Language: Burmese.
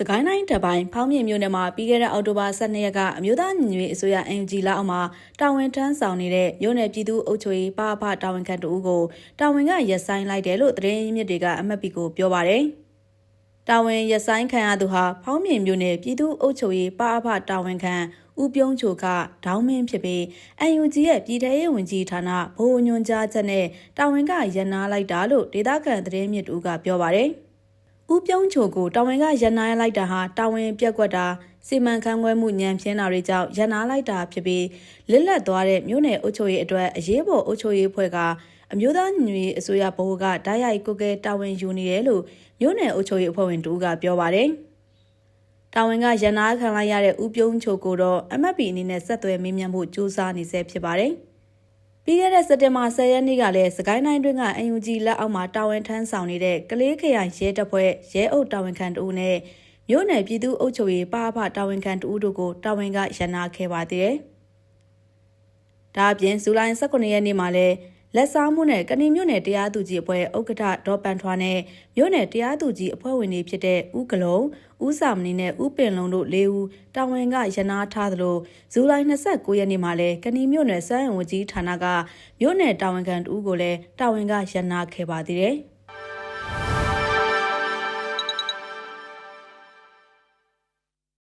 စကိုင်းတိုင်းတပိုင်းဖောင်းမြင့်မြို့နယ်မှာပြီးခဲ့တဲ့အောက်တိုဘာ12ရက်ကအမျိုးသားညီညွတ်ရေးအစိုးရ NUG လက်အောက်မှာတာဝန်ထမ်းဆောင်နေတဲ့မြို့နယ်ပြည်သူ့အုပ်ချုပ်ရေးပါအဖတာဝန်ခံတဦးကိုတာဝန်ကရက်ဆိုင်လိုက်တယ်လို့သတင်းရင်းမြစ်တွေကအမှတ်ပြီးကိုပြောပါရယ်တာဝန်ရက်ဆိုင်ခံရသူဟာဖောင်းမြင့်မြို့နယ်ပြည်သူ့အုပ်ချုပ်ရေးပါအဖတာဝန်ခံဦးပြုံးချိုကဒေါင်းမင်းဖြစ်ပြီး UNG ရဲ့ပြည်ထရေးဝန်ကြီးဌာနဘိုးညွန်ကြားချက်နဲ့တာဝန်ကရန်နာလိုက်တာလို့ဒေသခံသတင်းမြစ်တူကပြောပါရယ် ဦးပြုံးချိုကိုတာဝန်ကရန်နာလိုက်တာဟာတာဝန်ပြက်ကွက်တာစီမံခန့်ခွဲမှုညံပြင်းတာတွေကြောင့်ရန်နာလိုက်တာဖြစ်ပြီးလစ်လက်သွားတဲ့မြို့နယ်အုပ်ချုပ်ရေးအတွက်အရေးပေါ်အုပ်ချုပ်ရေးဖွဲ့ကအမျိုးသားညီညွတ်ရေးအစိုးရဘိုးကဓာတ်ရိုက်ကုတ်ကဲတာဝန်ယူနေတယ်လို့မြို့နယ်အုပ်ချုပ်ရေးအဖွဲ့ဝင်တူကပြောပါတယ်။တာဝန်ကရန်နာခံလိုက်ရတဲ့ဥပြုံးချိုကိုတော့ MFP အနေနဲ့ဆက်သွယ်မေးမြန်းမှုစူးစမ်းနေဆဲဖြစ်ပါတယ်။ ပြီးခဲ့တဲ့စက်တင်ဘာ10ရက်နေ့ကလည်းစကိုင်းတိုင်းတွင်းက UNG လက်အောက်မှာတာဝန်ထမ်းဆောင်နေတဲ့ကလေးခရိုင်ရဲတပ်ဖွဲ့ရဲအုပ်တာဝန်ခံတဦးနဲ့မြို့နယ်ပြည်သူ့အုပ်ချုပ်ရေးပါအဖတာဝန်ခံတဦးတို့ကိုတာဝန်ကရန်နာခဲ့ပါသေးတယ်။ဒါအပြင်ဇူလိုင်18ရက်နေ့မှာလည်း လက်စားမှုနဲ့ကဏီမြို့နယ်တရားသူကြီးအဖွဲ့ဥက္ကဋ္ဌဒေါ်ပန်ထွားနဲ့မြို့နယ်တရားသူကြီးအဖွဲ့ဝင်တွေဖြစ်တဲ့ဦးကလုံးဦးစာမဏီနဲ့ဦးပင်လုံးတို့၄ဦးတာဝန်ကရနာထားသလိုဇူလိုင်29ရက်နေ့မှာလည်းကဏီမြို့နယ်စမ်းရုံဝကြီးဌာနကမြို့နယ်တာဝန်ခံတဦးကိုလည်းတာဝန်ကရနာခဲ့ပါသေးတယ်။